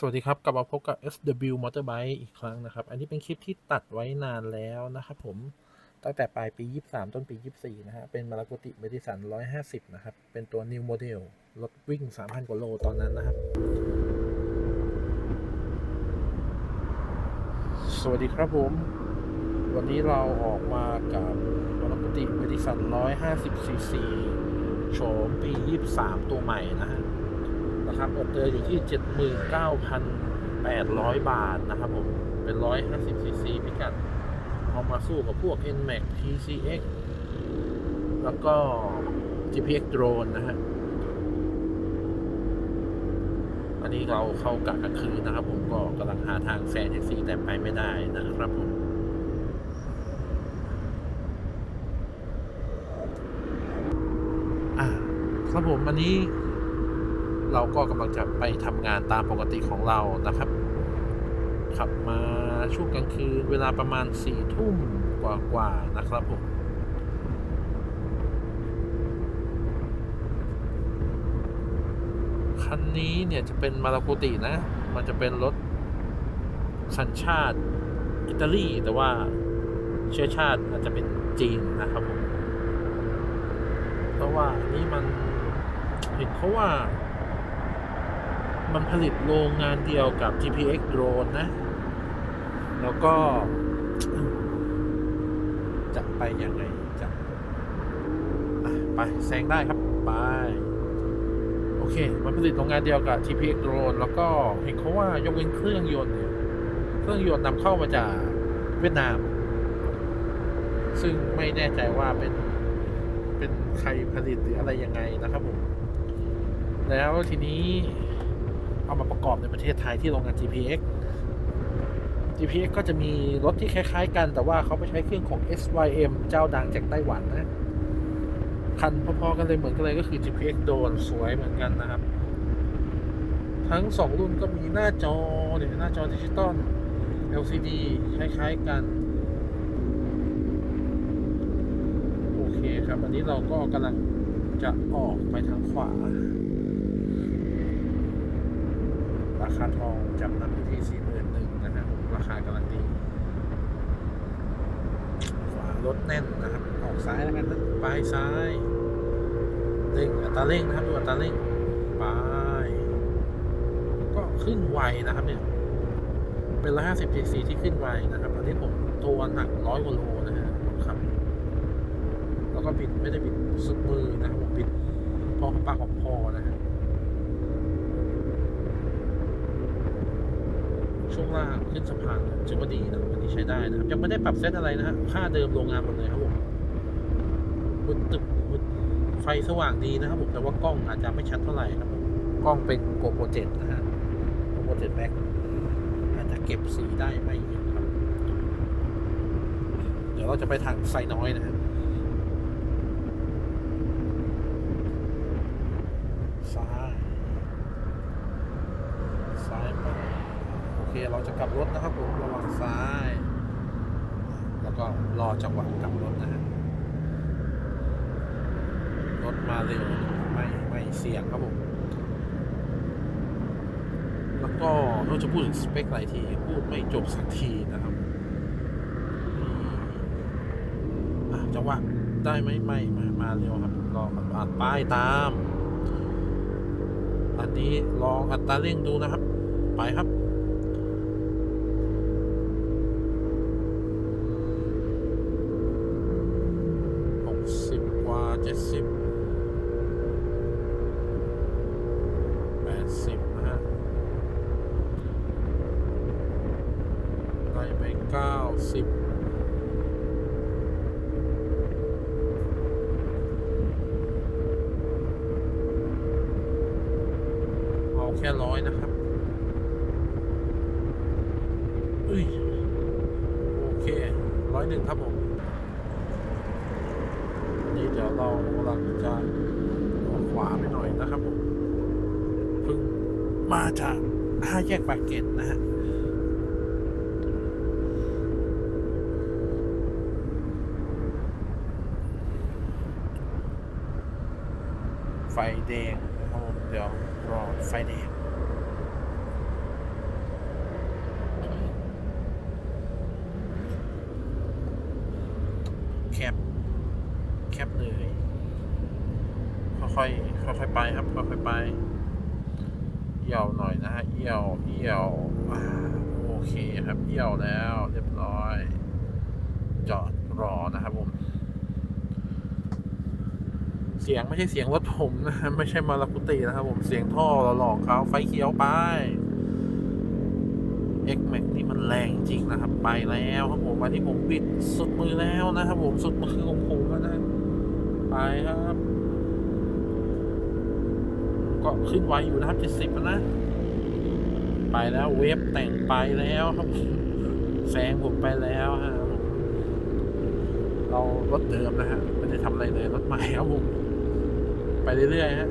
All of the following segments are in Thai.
สวัสดีครับ กลับมาพบกับ SW Motorbike อีกครั้งนะครับ อันนี้เป็นคลิปที่ตัดไว้นานแล้วนะครับผม ตั้งแต่ปลายปี 23 ต้นปี 24 นะฮะ เป็นมารา k ติเมดิสัน 150 นะครับ เป็นตัว New Model รถวิ่ง 3,000 กว่าโลตอนนั้นนะครับ สวัสดีครับผม วันนี้เราออกมากับมารา k ติเมดิสัน 150 cc โฉมปี 23 ตัวใหม่นะฮะ นะครับเปิดเตออยู่ที่ 79,800 บาทนะครับผม เป็น 150 cc พิกัด เอามาสู้กับพวก NMAX PCX แล้วก็ GPX Drone นะฮะ อันนี้เราเข้ากะกลางคืนนะครับผมก็กำลังหาทางแซงแท็กซี่แต่ไปไม่ได้นะครับผมอ่าครับผมอันนี้ เราก็กำลังจะไปทำงานตามปกติของเรานะครับ ขับมาช่วงกลางคืนเวลาประมาณสี่ทุ่มกว่าๆนะครับผมคันนี้เนี่ยจะเป็นมาราโกตินะ มันจะเป็นรถสัญชาติอิตาลีแต่ว่าเชื้อชาติอาจจะเป็นจีนนะครับผม เพราะว่านนี้มันเห็นเขาว่า มันผลิตโรงงานเดียวกับ GPX Drone นะ แล้วก็ จะไปยังไงจะอะไปแซงได้ครับ ไป โอเค มันผลิตโรงงานเดียวกับ GPX Drone แล้วก็เห็นเขาว่ายกเว้นเครื่องยนต์เนี่ย เครื่องยนต์นำเข้ามาจากเวียดนาม ซึ่งไม่แน่ใจว่าเป็นเป็นใครผลิตหรืออะไรยังไงนะครับผม แล้วทีนี้ เอามาประกอบในประเทศไทยที่โรงงาน GPX GPX ก็จะมีรถที่คล้าย ๆ กัน แต่ว่าเขาไปใช้เครื่องของ SYM เจ้าดังจากไต้หวันนะ คันพอๆกันเลยเหมือนกันเลยก็คือ GPX โดนสวยเหมือนกันนะครับ ทั้งสองรุ่นก็มีหน้าจอเนี่ยหน้าจอดิจิตอล LCD คล้ายๆกัน โอเคครับ อันนี้เราก็กำลังจะออกไปทางขวา รา คาทองจำนำอยู่ที่สี่หมื่นหนึ่งนะครับ ราคากำลังดีขวารถแน่นนะครับ ออกซ้ายแล้วกันนะไปซ้ายเร่งอัตราเร่งนะครับดูอัตราเร่งไปก็ขึ้นไวนะครับเนี่ย เป็นร้อยห้าสิบซีซีที่ขึ้นไวนะครับตอนนี้ผมตัวหนักร้อยกว่าโลนะฮะครับแล้วก็บิดไม่ได้บิดสุดมือนะครับผมบิดพอปากของพอนะฮะ ช่วงล่างขึ้นสะพานถือว่าดีนะครันนี้ใช้ได้นะครับ ยังไม่ได้ปรับเซตอะไรนะฮะค่าเดิมโรงงานหมดเลยครับผมบนตึกบนไฟสว่างดีนะครับผมแต่ว่ากล้องอาจจะไม่ชัดเท่าไหร่ครับผมกล้องเป็นโกโปรเจตนะฮะโกโปรเจตแบ็คอาจจะเก็บสีได้ไม่เยอะครับ เดี๋ยวเราจะไปทางไซน้อยนะฮะซ้าย ซ้ายไปโอเคเราจะ กลับรถนะครับผมระวังซ้าย แล้วก็รอจังหวะกลับรถนะฮะรถมาเร็วไม่ไม่เสี่ยงครับผมแล้วก็เราจะพูดถึงสเปคหลายทีพูดไม่จบสักทีนะครับจังหวะได้ไหมไม่มามาเร็วครับรออ่านป้ายตาม อันนี้ลองอัตราเร่งดูนะครับ ไปครับ หกสิบกว่าเจ็ดสิบแปดสิบนะฮะไล่ไปเก้าสิบเอาแค่ร้อยนะครับเอ้ ยโอเคร้อยหนึ่งครับผมนี่เดี๋ยวเรากำลังจะออกขวาไปหน่อยนะครับผมเพิ่งมาจากห้าแยกปากเกร็ดนะฮะไฟแดงนะครับผมเดี๋ยวรอไฟแดง ค่อยๆไปครับค่อยๆไป เอี่ยวหน่อยนะฮะ เอี่ยว เอี่ยวอ่าโอเคครับ เอี่ยวแล้ว เรียบร้อย จอดรอนะครับผม เสียงไม่ใช่เสียงรถผมนะไม่ใช่มาลาคุตินะครับผมเสียงท่อหลอกเขาไฟเขียวไป X Max นี่มันแรงจริงนะครับ ไปแล้วครับผมวันนี้ผมปิดสุดมือแล้วนะครับผมสุดมือของผมแล้วนะไปครับก็ขึ้นไวอยู่นะครับเจ็ดสิบนะ ไปแล้วเวฟแต่งไปแล้วครับแซงผมไปแล้วฮะผมเรารถเดิมนะฮะไม่ได้ทำอะไรเลยรถใหม่ครับผม ไปเรื่อยๆฮะ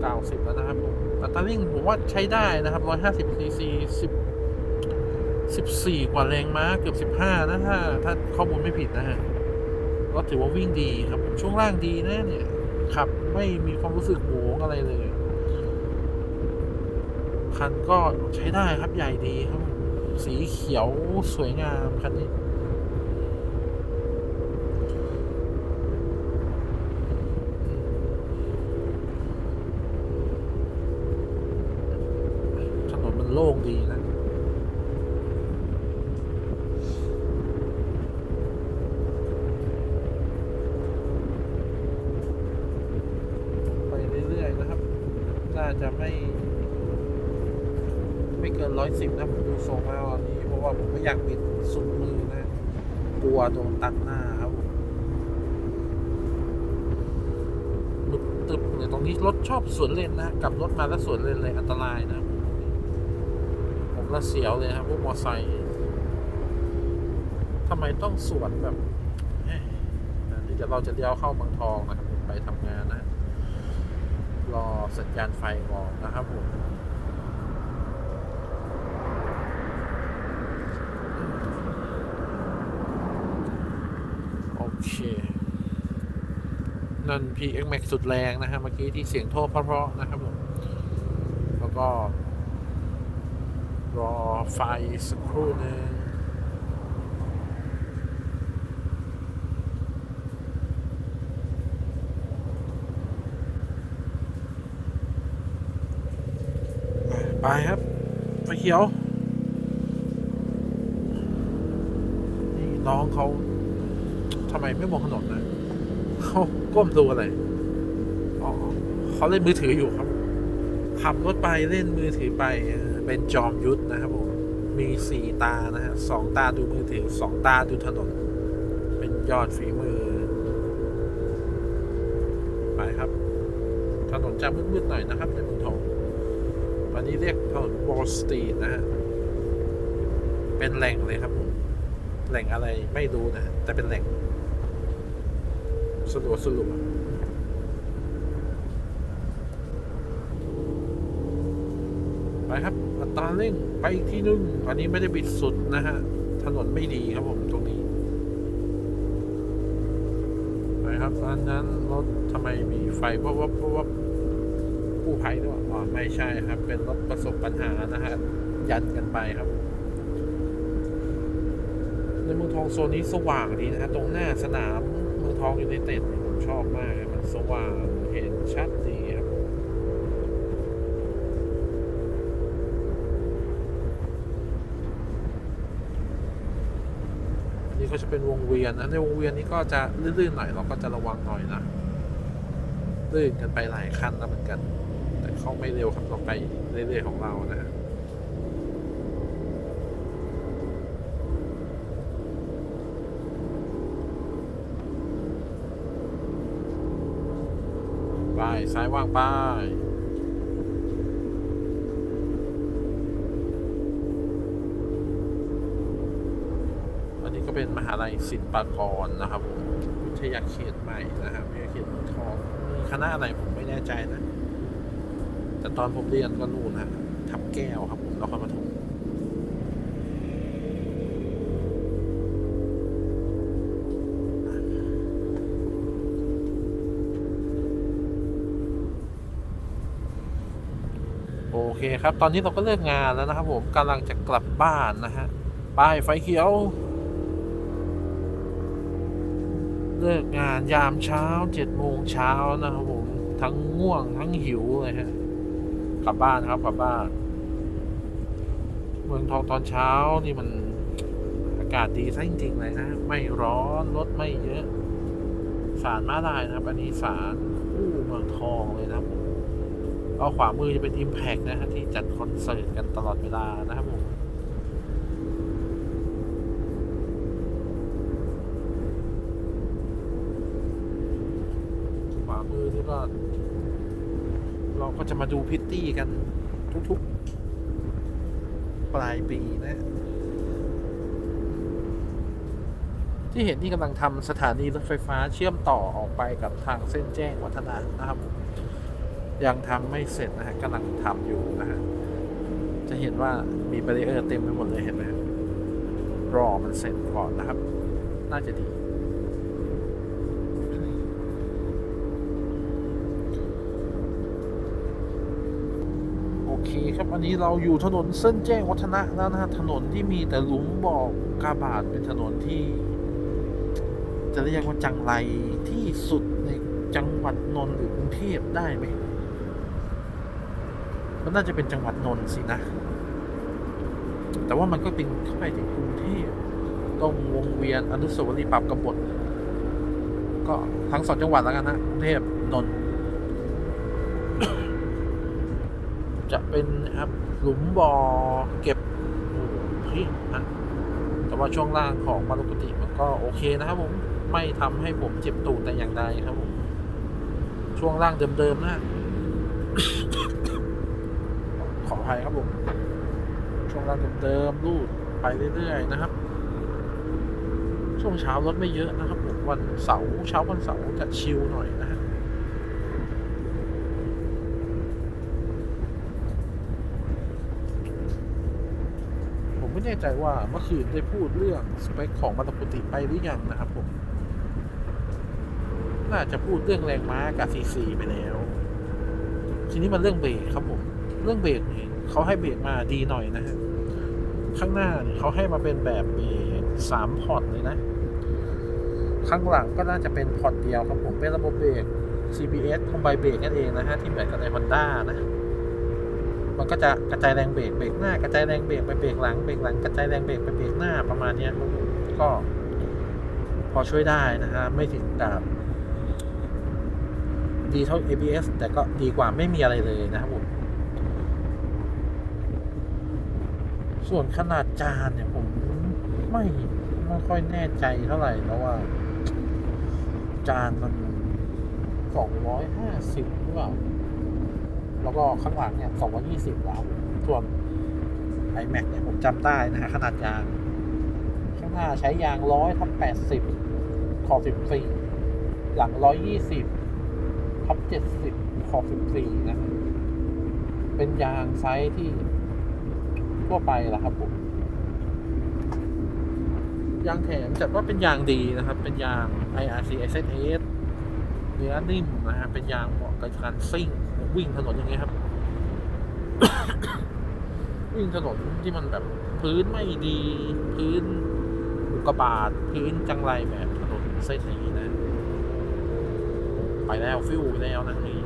เก้าสิบแล้วนะครับผมอัตราเร่งผมว่าใช้ได้นะครับร้อยห้าสิบซีซีสิบสิบสี่กว่าแรงม้าเกือบสิบห้านะถ้าถ้าข้อมูลไม่ผิดนะฮะก็ถือว่าวิ่งดีครับผมช่วงล่างดีนะเนี่ยขับไม่มีความรู้สึกโหวงอะไรเลย คันก็ใช้ได้ครับใหญ่ดีครับ สีเขียวสวยงามคันนี้ ถนนมันโล่งดีนะ ไปเรื่อยๆนะครับ น่าจะไม่ ไม่เกินร้อยสิบนะผมดูทรงแล้วอันนี้ เพราะว่าผมไม่อยากปิดสุดมือนะ กลัวโดนตัดหน้าครับผมมึดตึบเนี่ยต รถชอบสวนเลนนะกลับรถมาแล้วสวนเลนเลยอันตรายนะ ผมละเสียวเลยครับพวกมอไซค์ทำไมต้องสวนแบบนี่เดี๋ยวเราจะเลี้ยวเข้าบางทองนะครับไปทำงานนะ รอสัญญาณไฟออกนะครับผม โอเค นั่น PX Max สุดแรงนะฮะเมื่อกี้ที่เสียงโทษเพราะๆนะครับผมแล้วก็ รอไฟสักครู่นึ่งไปครับ ไฟเขียว นี่น้องเขาทำไมไม่มองถนนนะเขา ก้มดูอะไรอ๋อเขาเล่นมือถืออยู่ครับ ขับรถไปเล่นมือถือไป เป็นจอมยุทธนะครับผมมีสี่ตานะฮะสองตาดูมือถือสองตาดูถนน เป็นยอดฝีมือ ไปครับ ถนนจะมืดๆหน่อยนะครับในเมืองทองวันนี้เรียกถนนวอลสตรีทนะฮะเป็นแหล่งเลยครับผมแหล่งอะไรไม่รู้นะ แต่เป็นแหล่ง สรุปสรุปไปครับอัตราเร่งไปอีกที่นึงอันนี้ไม่ได้บิดสุดนะฮะ ถนนไม่ดีครับผมตรงนี้ ไปครับอันนั้นรถทำไมมีไฟเพราะว่าเพราะว่ากู้ภัยด้วยอ๋อไม่ใช่ครับ เป็นรถประสบปัญหานะฮะ ยันกันไปครับในเมืองทองโซนนี้สว่างดีนะฮะ ตรงหน้าสนาม งทองยูไนเต็ดเนี่ยผมชอบมากเลยมันสว่างเห็นชัดดีครับนนี้ก็จะเป็นวงเวียนนะในวงเวียนนี้ก็จะลื่นๆหน่อยเราก็จะระวังหน่อยนะลื่นกันไปหลายคันแล้วเหมือนกัน แต่เขาไม่เร็วครับเราไปเรื่อยๆของเรานะฮะ ไป ซ้ายว่างไปอันนี้ก็เป็นมหาลัยศิลปากรนะครับผมวิทยาเขตใหม่นะครับวิทยาเขตเมืองทองมีคณะอะไรผมไม่แน่ใจนะ แต่ตอนผมเรียนก็นู่นนะทับแก้วครับผมนครปฐม เคครับ ตอนนี้เราก็เลิกงานแล้วนะครับผมกำลังจะกลับบ้านนะฮะป้ายไฟเขียว เลิกงานยามเช้าเจ็ดโมงเช้านะครับผม ทั้งง่วงทั้งหิวเลยฮะกลับบ้านครับกลับบ้าน เมืองทองตอนเช้านี่มันอากาศดีซะจริงๆเลยนะ ไม่ร้อนรถไม่เยอะ สารมาลายนะครับ อันนี้สารคู่เมืองทองเลยนะครับผม เอาขวามือจะเป็น Impact นะฮะที่จัดคอนเสิร์ตกันตลอดเวลานะครับผมขวามือนี่ก็ เราก็จะมาดูพิตตี้กันทุกๆ ปลายปีนะ ที่เห็นที่กำลังทำสถานีรถไฟฟ้าเชื่อมต่อออกไปกับทางเส้นแจ้งวัฒนะนะครับ ยังทำไม่เสร็จนะฮะกำลังทำอยู่นะฮะจะเห็นว่ามีบารีเออร์เต็มไปหมดเลยเห็นไหมรอมันเสร็จก่อนนะครับ น่าจะดี โอเคครับอันนี้เราอยู่ถนนเส้นแจ้งวัฒนะแล้วนะฮะถนนที่มีแต่หลุมบ่อกาบาดเป็นถนนที่ จะเรียกว่าจังไรที่สุดในจังหวัดนนท์หรือกรุงเทพได้ไหม มันน่าจะเป็นจังหวัดนนท์สินะ แต่ว่ามันก็เป็นเข้าไปถึงกรุงเทพตรงวงเวียนอนุสาวรีย์ปราบกบฏก็ทั้งสองจังหวัดแล้วกันนะกรุงเทพนนท์จะเป็นครับหลุมบ่อเก็บหมูพินะแต่ว่าช่วงล่างของมารุกุติมันก็โอเคนะครับผมไม่ทำให้ผมเจ็บตูดแต่อย่างใดครับผมช่วงล่างเดิมๆนะ ขออภัยครับผมช่วงล่างเดิมๆรูดไปเรื่อยๆนะครับ ช่วงเช้ารถไม่เยอะนะครับผมวันเสาร์เช้าวันเสาร์จะชิลหน่อยนะฮะผมไม่แน่ใจว่าเมื่อคืนได้พูดเรื่องสเปคของมาตาปุติไปหรือยังนะครับผมน่าจะพูดเรื่องแรงม้ากับซีซีไปแล้ว ทีนี้มันเรื่องเบรกครับผม เรื่องเบรกนี่เขาให้เบรกมาดีหน่อยนะฮะข้างหน้าเขาให้มาเป็นแบบเบรกสามพอร์ตเลยนะ ข้างหลังก็น่าจะเป็นพอร์ตเดียวครับผมเป็นระบบเบรก CBS คอมไบเบรกนั่นเองนะฮะที่เหมือนกับใน Honda นะ มันก็จะกระจายแรงเบรกเบรกหน้ากระจายแรงเบรกไปเบรกหลังเบรกหลังกระจายแรงเบรกไปเบรกหน้าประมาณนี้ผมก็ พอช่วยได้นะฮะไม่ถึงกับดีเท่า ABS แต่ก็ดีกว่าไม่มีอะไรเลยนะครับผม ส่วนขนาดจานเนี่ยผมไม่ไม่ค่อยแน่ใจเท่าไหร่แล้วว่า จานมันสองร้อยห้าสิบหรือเปล่า แล้วก็ข้างหลังเนี่ยสองร้อยี่สิบแล้วส่วน iMac เนี่ยผมจำได้นะฮะขนาดยาง ข้างหน้าใช้ยางร้อยทับแปดสิบขอบสิบสี่หลังร้อยยี่สิบทับเจ็ดสิบขอบสิบสี่นะ เป็นยางไซส์ที่ ทั่วไปแหละครับผมยางแถมจัดว่าเป็นยางดีนะครับ เป็นยาง IRC S S เนื้อนิ่มนะฮะเป็นยางเหมาะกับการซิ่งวิ่งถนนอย่างเงี้ยครับ วิ่งถนนที่มันแบบพื้นไม่ดี พื้นอุกบาตพื้นจังไรแบบถนนเส้นนี้นะ ไปแล้วฟิวไปแล้วนะนี่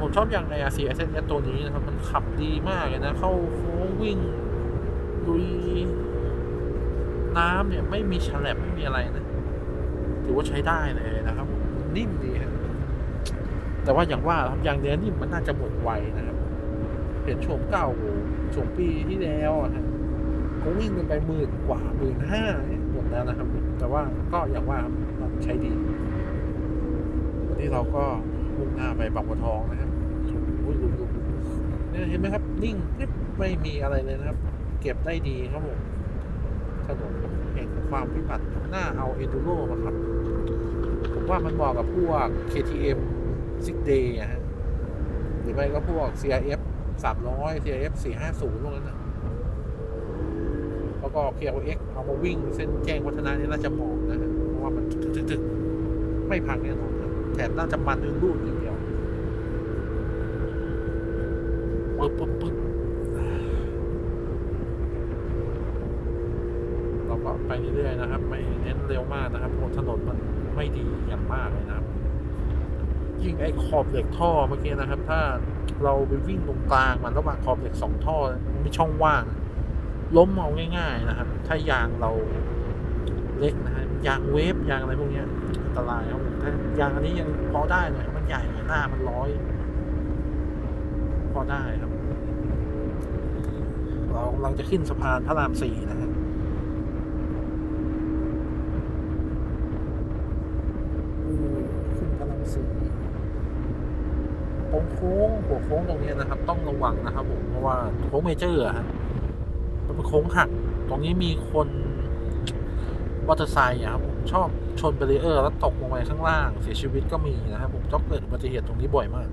ผมชอบอย่าง IRC s s ตัวนี้นะครับ มันขับดีมากเลยนะ เข้าโค้งวิ่งลุยน้ำเนี่ย ไม่มีฉลับไม่มีอะไรนะถือว่าใช้ได้เลยนะครับ นิ่มดีครับแต่ว่าอย่างว่าครับยางเนื้อนิ่มมันน่าจะหมดไวนะครับเห็นโฉมเก่าโฉมปีที่แล้วอะฮะก็วิ่งกันไปหมื่นกว่าหมื่นห้าหมดแล้วนะครับ แต่ว่าก็อย่างว่าครับมันใช้ดีวันนี้เราก็ มุ่งหน้าไปบางบัวทองนะครับเนี่ยเห็นไหมครับ นิ่งไม่มีอะไรเลยนะครับ เก็บได้ดีครับผมถนนแห่งความพิบัติหน้าเอาเอ n ดูโรมาครับ ผมว่ามันเหมาะกับพวก KTM 6 Day อะฮะหรือไม่ก็พวก CRF 300 CRF 450พวกนั้นนะแล้วก็ KLX เอามาวิ่งเส้นแจ้งวัฒนะนี่น่าจะเหมาะนะฮะเพราะว่ามันถึกๆๆไม่พังแน่นอน แถมน่าจะมันลื่นรูดอย่างเดียวปึ๊บปึ๊บปึ๊บเราก็ไปเรื่อยๆนะครับ ไม่เน้นเร็วมากนะครับเพราะถนนมันไม่ดีอย่างมากเลยนะครับ ยิ่งไอ้ขอบเหล็กท่อเมื่อกี้นะครับ ถ้าเราไปวิ่งตรงกลางมันระหว่างขอบเหล็กสองท่อมันมีช่องว่าง ล้มเอาง่าย ๆนะครับ ถ้ายางเราเล็กนะฮะ ยางเวฟยางอะไรพวกนี้อันตรายครับผมถ้ายางอันนี้ยังพอได้หน่อยมันใหญ่หน่อยหน้ามันร้อย พอได้ครับ เรากำลังจะขึ้นสะพานพระรามสี่นะฮะอืมขึ้นพระรามสี่ตรงโค้งหัวโค้งตรงนี้นะครับ ต้องระวังนะครับผมเพราะว่าโค้งเมเจอร์ฮะมันเป็นโค้งหัก ตรงนี้มีคน มอเตอร์ไซค์อะครับผมชอบชนเบรีเออร์แล้วตกลงไปข้างล่างเสียชีวิตก็มีนะครับผมชอบเกิดอุบัติเหตุตรงนี้บ่อยมาก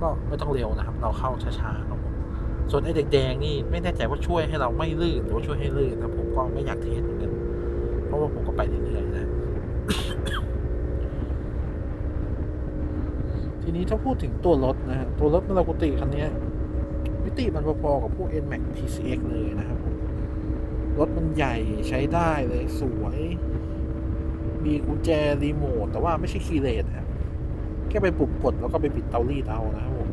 ก็ไม่ต้องเร็วนะครับ เราเข้าช้าๆครับผมส่วนไอ้แดงๆนี่ไม่แน่ใจว่าช่วยให้เราไม่ลื่นหรือว่าช่วยให้ลื่นนะผมก็ไม่อยากเทสเหมือนกันเพราะว่าผมก็ไปเรื่อยๆนะทีนี้ถ้าพูดถึงตัวรถนะฮะตัวรถมารากุติคันนี้มิติมันพอๆกับพวก NMAX PCX เลยนะครับผม รถมันใหญ่ใช้ได้เลยสวย มีกุญแจรีโมทแต่ว่าไม่ใช่คีย์เลสครับแค่ไปปุ่มกดแล้วก็ไปปิดเตารีดเอานะครับผม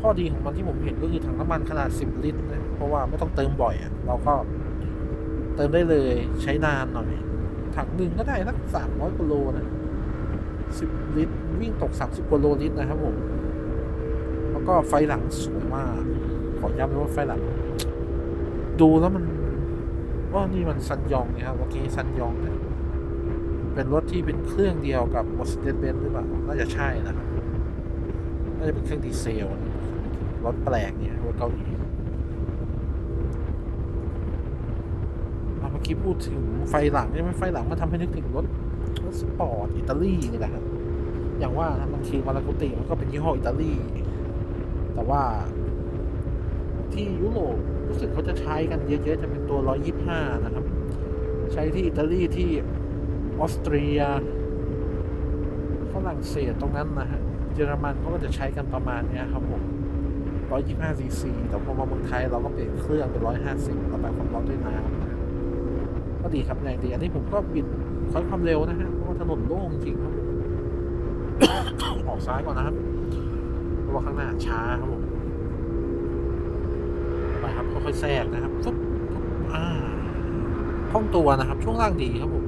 ข้อดีของมันที่ผมเห็นก็คือถังน้ำมันขนาด 10 ลิตรนะเพราะว่าไม่ต้องเติมบ่อยอะ่ะเราก็เติมได้เลยใช้นานหน่อย ถังหนึ่งก็ได้สัก300กิโลนะ10ลิตร วิ่งตก30กิโลลิตรนะครับผม แล้วก็ไฟหลังสวยมาก ขอย้ำเลยว่าไฟหลัง ดูแล้วมันว่านี่มันซันยองนะครับโอเคซันยองเนะเป็นรถที่เป็นเครื่องเดียวกับ Mercedes-Benz หรือเปล่า น่าจะใช่นะครับ น่าจะเป็นเครื่องดีเซลรถแปลกเนี่ยรถเกาหลีเมื่อกี้พูดถึงไฟหลังใช่ไหมไฟหลังมันทำให้นึกถึงรถรถสปอร์ตอิตาลีนี่แหละครับอย่างว่านะมันคือมารากุติมันก็เป็นยี่ห้ออิตาลี แต่ว่าที่ยุโรป รู้สึกเขาจะใช้กันเยอะๆ จะเป็นตัว 125 นะครับ ใช้ที่อิตาลีที่ออสเตรียฝรั่งเศสตรงนั้นนะฮะเยอรมันเขาก็จะใช้กันประมาณนี้ครับผม 125 ซีซี แต่พอมาเมืองไทยเราก็เปลี่ยนเครื่องเป็น 150ระบายความร้อนด้วยน้ำก็ดีครับแรงดี อันนี้ผมก็บิดค่อยความเร็วนะฮะ เพราะว่าถนนโล่งจริงครับ ออกซ้ายก่อนนะครับเพราะว่าข้างหน้าช้าครับผม ค่อยแทรกนะครับฟุ๊บฟุบอ่าคล่องตัวนะครับ ช่วงล่างดีครับผม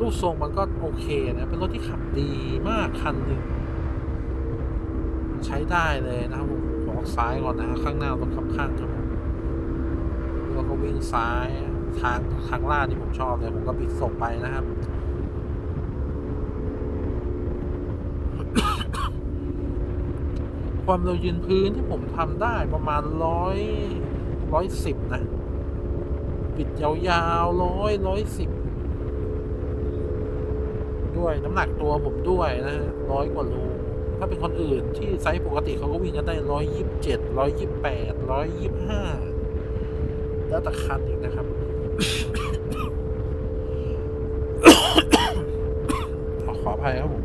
รูปทรงมันก็โอเคนะ เป็นรถที่ขับดีมากคันหนึ่งใช้ได้เลยนะครับผมขอออกซ้ายก่อนนะข้างหน้ารถขับข้างครับผมแล้วก็วิ่งซ้ายทางทางลาดที่ผมชอบเลยผมก็บิดส่งไปนะครับความเร็วยืนพื้นที่ผมทำได้ประมาณร้อย ร้อยสิบนะ ปิดยาวๆร้อยร้อยสิบด้วยน้ำหนักตัวผมด้วยนะร้อยกว่าโลถ้าเป็นคนอื่นที่ไซส์ปกติเขาก็วิ่งกันได้ร้อยยิบเจ็ดร้อยยิบแปดร้อยยิบห้าแล้วแต่คันอีกนะครับขอขออภัยครับผม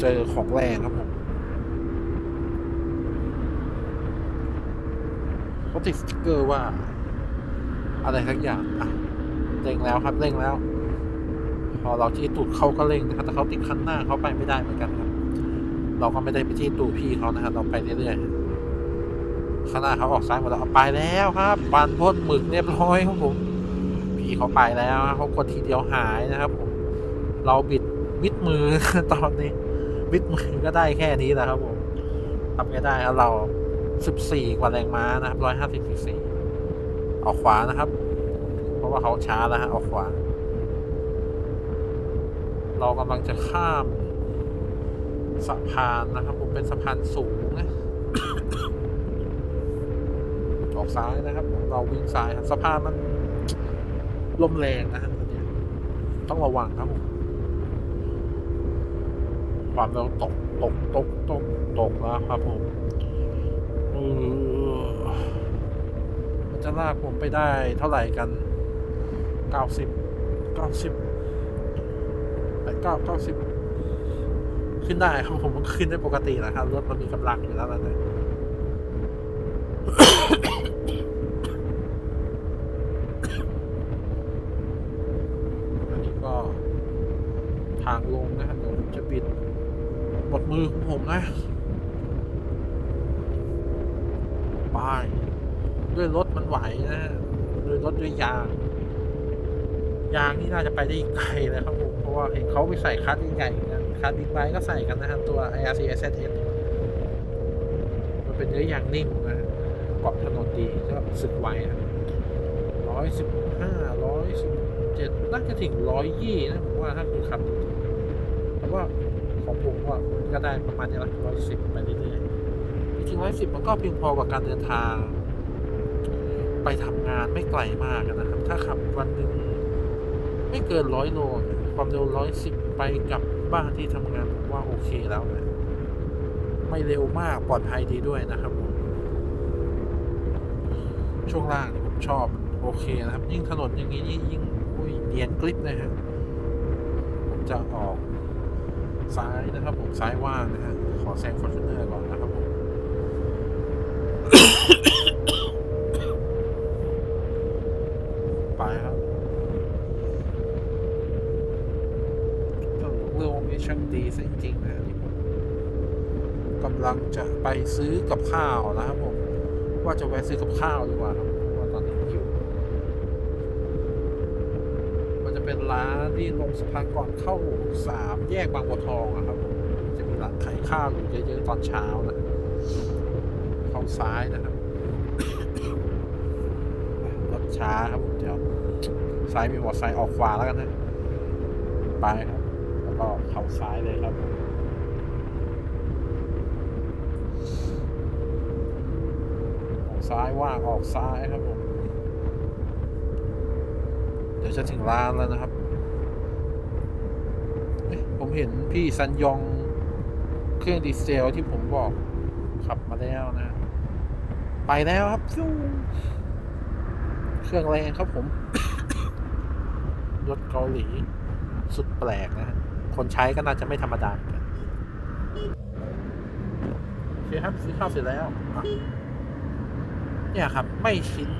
เจอของแรงครับผมเขา ติดสติกเกอร์ว่า อะไรสักอย่างอะเร่งแล้วครับเร่งแล้ว พอเราที่ตูดเขาก็เร่งนะครับแต่เขาติดคันหน้าเขาไปไม่ได้เหมือนกันครับ เราก็ไม่ได้ไปที่ตูดพี่เขานะครับเราไปเรื่อยๆข้างหน้าเขาออกซ้ายหมดแล้วเอาไปแล้วครับปันพ่นหมึกเรียบร้อยครับผมพี่เขาไปแล้วครับเขากดทีเดียวหายนะครับผมเราบิดบิดมือตอนนี้บิดมือก็ได้แค่นี้แหละครับผมทำไงได้เรา สิบสี่กว่าแรงม้านะครับร้อยห้าสิบซีซีออกขวานะครับ เพราะว่าเขาช้าแล้วฮะออกขวา เรากำลังจะข้ามสะพานนะครับ ผมเป็นสะพานสูงนะออกซ้ายนะครับ เราวิ่งซ้ายสะพานมันลมแรงนะฮะตอนนี้ต้องระวังครับผมความเร็วตกตกตกตกตกแล้วครับผม ลากผมไปได้เท่าไหร่กันเก้าสิบเก้าสิบแปดเก้าเก้าสิบขึ้นได้ครับผมขึ้นได้ปกตินะครับ รถมันมีกำลังอยู่แล้วนะอันนี้ก็ทางลงนะครับเดี๋ยวผมจะบิด หมดมือของผมนะไปด้วยรถมันไหวนะฮะด้ว ยาง ยางนี่น่าจะไปได้อีกไกลเลยครับผม เพราะว่าเห็นเขาไปใส่คัสใหญ่ๆกันคัสบิ๊กไบค์ก็ใส่กันนะครับตัว IRC SSS มันเป็นเนื้อยางนิ่มนะฮะเกาะถนนดีก็สึกไวร้อยสิบห้าร้อยสิบเจ็ดน่าจะถึงร้อยยี่นะผมว่าถ้าคือขับแต่ว่าของผมว่าก็ได้ประมาณนี้ละร้อยสิบไปเรื่อยๆจริงร้อยสิบมันก็เพียงพอกับการเดินทาง ไปทำงานไม่ไกลมากนะครับ ถ้าขับวันหนึ่งไม่เกินร้อยโลความเร็วร้อยสิบไปกลับบ้านที่ทำงานผมว่าโอเคแล้วนะไม่เร็วมากปลอดภัยดีด้วยนะครับผมช่วงล่างนี่ผมชอบโอเคนะครับ ยิ่งถนนอย่างนี้ยิ่งอุ้ยเนียนกริบเลยฮะผมจะออกซ้ายนะครับ ผมซ้ายว่างนะฮะขอแซงฟอร์จูเนอร์ก่อนนะครับ ช่างดีซะจริงๆนะนี่ผมกำลังจะไปซื้อกับข้าวนะครับผม ว่าจะแวะซื้อกับข้าวดีกว่าครับว่าตอนนี้หิวมันจะเป็นร้านที่ลงสะพานก่อนเข้าสามแยกบางบัวทองอะครับผมจะมีร้านขายข้าวอยู่เยอะๆตอนเช้านะเข้าซ้ายนะครับรถช้าครับผมเดี๋ยวซ้ายมีมอเตอร์ไซค์ออกขวาแล้วกันนะ ไปครับ ก็เข่าซ้ายเลยครับออกซ้ายว่างออกซ้ายครับผมเดี๋ยวจะถึงร้านแล้วนะครับผมเห็นพี่ซันยองเครื่องดีเซลที่ผมบอกขับมาแล้วนะ ไปแล้วครับฟิวเครื่องแรงครับผม รถเกาหลี สุดแปลกนะฮะ คนใช้ก็น่าจะไม่ธรรมดาเหมือนกันโอเคครับซื้อข้าวเสร็จแล้วอะเนี่ยครับ ไม่ชิน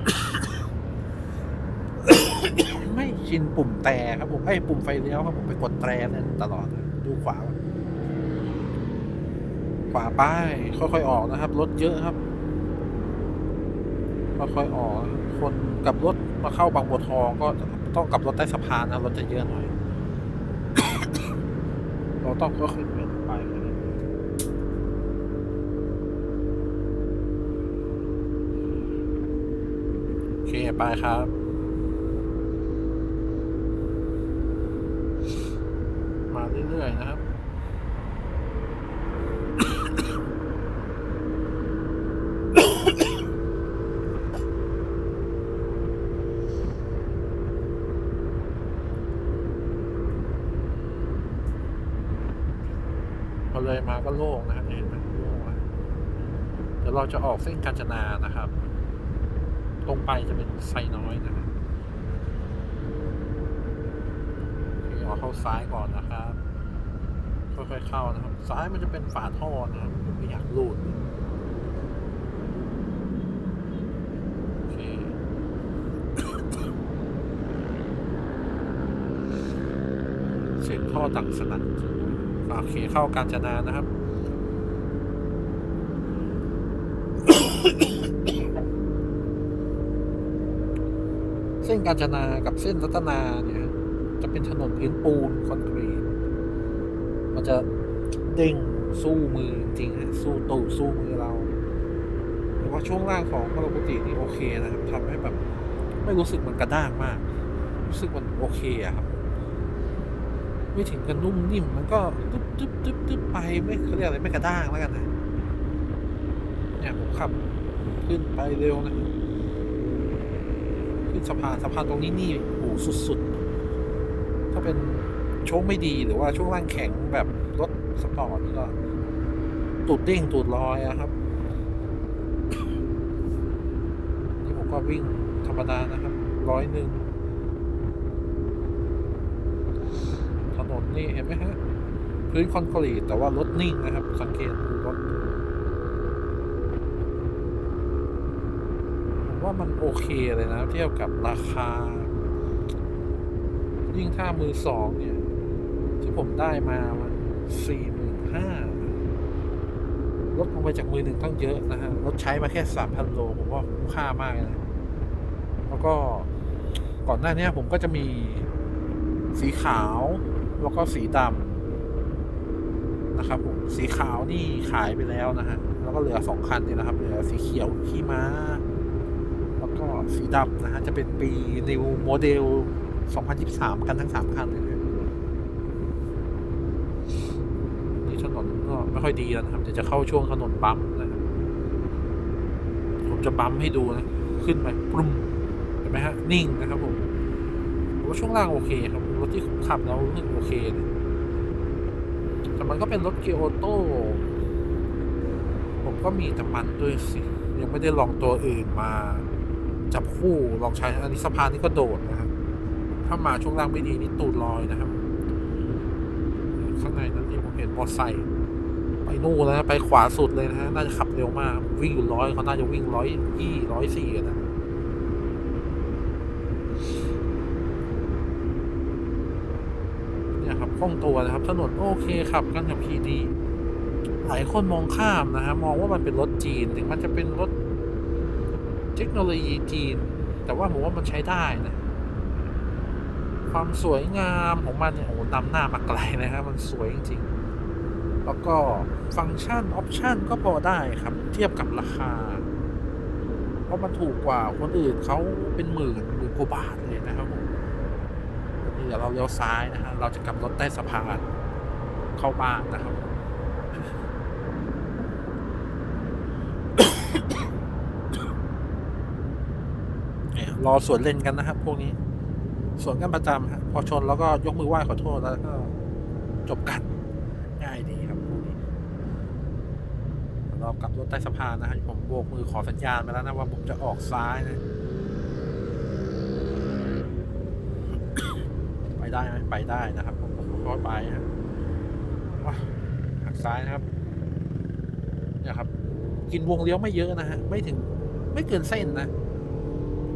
ไม่ชินปุ่มแต่ครับผมไอ้ปุ่มไฟเลี้ยวครับผมไปกดแตรนั่นตลอดดูขวาขวาป้ายค่อยๆออกนะครับรถเยอะครับค่อยๆออกครับคนกับรถมาเข้าบางบัวทองก็ต้องกลับรถใต้สะพานนะรถจะเยอะหน่อย เราต้องก็ค่อยๆเดินไปโอเคไปครับมาเรื่อยๆนะครับ พ อเลยมาก็โล่งนะครับเห็นไหมโล่งแล้วเดี๋ยวเราจะออกเส้นกาญจนานะครับ ตรงไปจะเป็นไซน้อยนะครับออาเข้าซ้ายก่อนนะครับค่อยๆเข้านะครับ ซ้ายมันจะเป็นฝาท่อนะครับไม่อยากลูดโอเคเสียงท่อตังสนั่น โอเคเข้ากาญจนานะครับ เส้นกาญจนากับเส้นรัตนาเนี่ย จะเป็นถนนพื้นปูนคอนกรีตมันจะเด้งสู้มือจริงๆฮะสู้ตูดสู้มือเราแต่ว่าช่วงล่างของมารกุตินี่โอเคนะครับทำให้แบบ ไม่รู้สึกมันกระด้างมาก รู้สึกมันโอเคอะครับ ไม่ถึงกับนุ่มนิ่มมันก็ตึ๊บตึ๊บตึ๊บตึ๊บไปไม่เขาเรียกอะไรไม่กระด้างแล้วกันนะเนี่ยผมขับขึ้นไปเร็วนะขึ้นสะพานสะพานตรงนี้นี่โอ้โหสุดๆ ถ้าเป็นโชคไม่ดีหรือว่าช่วงล่างแข็งแบบรถสปอร์ตนี่ก็ตูดเด้งตูดลอยอะครับนี่ผมก็วิ่งธรรมดานะครับร้อยหนึ่ง ถ นี่เห็นไหมฮะ พื้นคอนกรีตแต่ว่ารถนิ่งนะครับ สังเกตดูรถว่ามันโอเคเลยนะ เทียบกับราคา ยิ่งถ้ามือสองเนี่ย ที่ผมได้มามันสี่หมื่นห้าลดลงไปจากมือหนึ่งตั้งเยอะนะฮะรถใช้มาแค่สามพันโลผมว่าคุ้มค่ามากเลยนะ แล้วก็ก่อนหน้านี้ผมก็จะมีสีขาว แล้วก็สีดำนะครับผมสีขาวนี่ขายไปแล้วนะฮะแล้วก็เหลือสองคันนี่นะครับ เหลือสีเขียวขี้ม้า แล้วก็สีดำนะฮะจะเป็นปี New Model 2023 กันทั้งสามคันเลยนี่ถนนก็ไม่ค่อยดีแล้วนะครับเดี๋ยวจะเข้าช่วงถนนบัมนะครับผมจะบัมให้ดูนะ ขึ้นไปปุ้มเห็นไหมฮะนิ่งนะครับผมผมว่าช่วงล่างโอเคครับ รถที่ขับแล้วรู้สึกโอเคนะแต่มันก็เป็นรถเกียร์ออโต้ผมก็มีแต่มันด้วยสิ ยังไม่ได้ลองตัวอื่นมา จับคู่ลองใช้อันนี้สะพานนี่ก็โดดนะครับ ถ้ามาช่วงล่างไม่ดีนี่ตูดลอยนะครับ ข้างในนั้นที่ผมเห็นมอเตอร์ไซค์ไปนู่นนะไปขวาสุดเลยนะฮะน่าจะขับเร็วมาก วิ่งอยู่ร้อยเขาน่าจะวิ่งร้อยยี่ร้อยสี่นะ เนี่ย คล่องตัวนะครับ ถนนโอเคขับกันกับพีดี หลายคนมองข้ามนะฮะมองว่ามันเป็นรถจีน ถึงมันจะเป็นรถเทคโนโลยีจีน แต่ว่าผมว่ามันใช้ได้นะความสวยงามของมันเนี่ยโอ้โหนำหน้ามาไกลนะครับ มันสวยจริงๆ แล้วก็ฟังก์ชันออปชันก็พอได้ครับ เทียบกับราคา เพราะมันถูกกว่าคนอื่นเขาเป็นหมื่นหมื่นกว่าบาทเลยนะครับผม ดี๋ยวเราเลี้ยวซ้ายนะฮะเราจะกลับรถใต้สะพานเข้าบ้านนะครับเนี่ยรอสวนเล่นกันนะครับ พวกนี้สวนกันประจำฮะพอชนแล้วก็ยกมือไหว้ขอโทษแล้วก็จบกันง่ายดีครับพวกนี้เรากลับรถใต้สะพานนะฮะผมโบกมือขอสัญญาณไปแล้วนะว่าผมจะออกซ้ายนะ ไปได้ไหมไปได้นะครับผมผมค่อยไปฮะหักซ้ายนะครับเนี่ยครับ กินวงเลี้ยวไม่เยอะนะฮะไม่ถึงไม่เกินเส้นนะ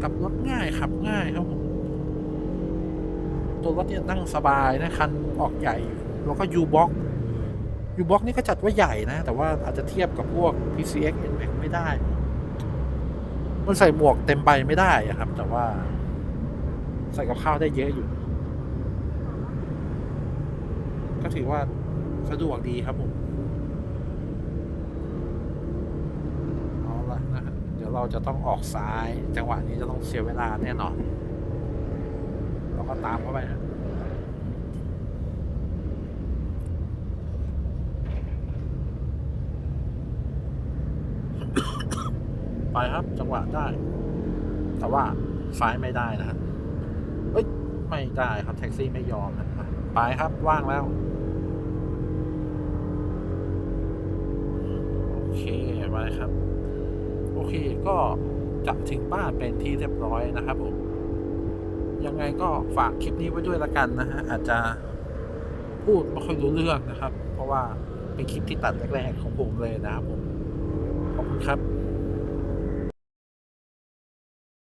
กับรถง่ายขับง่ายครับผมตัวรถเนี่ยนั่งสบายนะคันออกใหญ่แล้วก็ยูบ็อกยูบ็อกนี่ก็จัดว่าใหญ่นะ แต่ว่าอาจจะเทียบกับพวก PCX NMAX ไม่ได้ มันใส่หมวกเต็มใบไม่ได้ครับ แต่ว่าใส่กับข้าวได้เยอะอยู่ ก็ถือว่าสะดวกดีครับผมเอาละนะฮะเดี๋ยวเราจะต้องออกซ้าย จังหวะนี้จะต้องเสียเวลาแน่นอน เราก็ตามเข้าไปนะไปครับจังหวะได้ แต่ว่าซ้ายไม่ได้นะฮะเอ้ย ไม่ได้ครับแท็กซี่ไม่ยอมนะไปครับว่างแล้ว โอเคไปครับ โอเคก็จะถึงบ้านเป็นที่เรียบร้อยนะครับผม ยังไงก็ฝากคลิปนี้ไว้ด้วยละกันนะฮะ อาจจะพูดไม่ค่อยรู้เรื่องนะครับ เพราะว่าเป็นคลิปที่ตัดแรกๆของผมเลยนะครับผม ขอบคุณครับ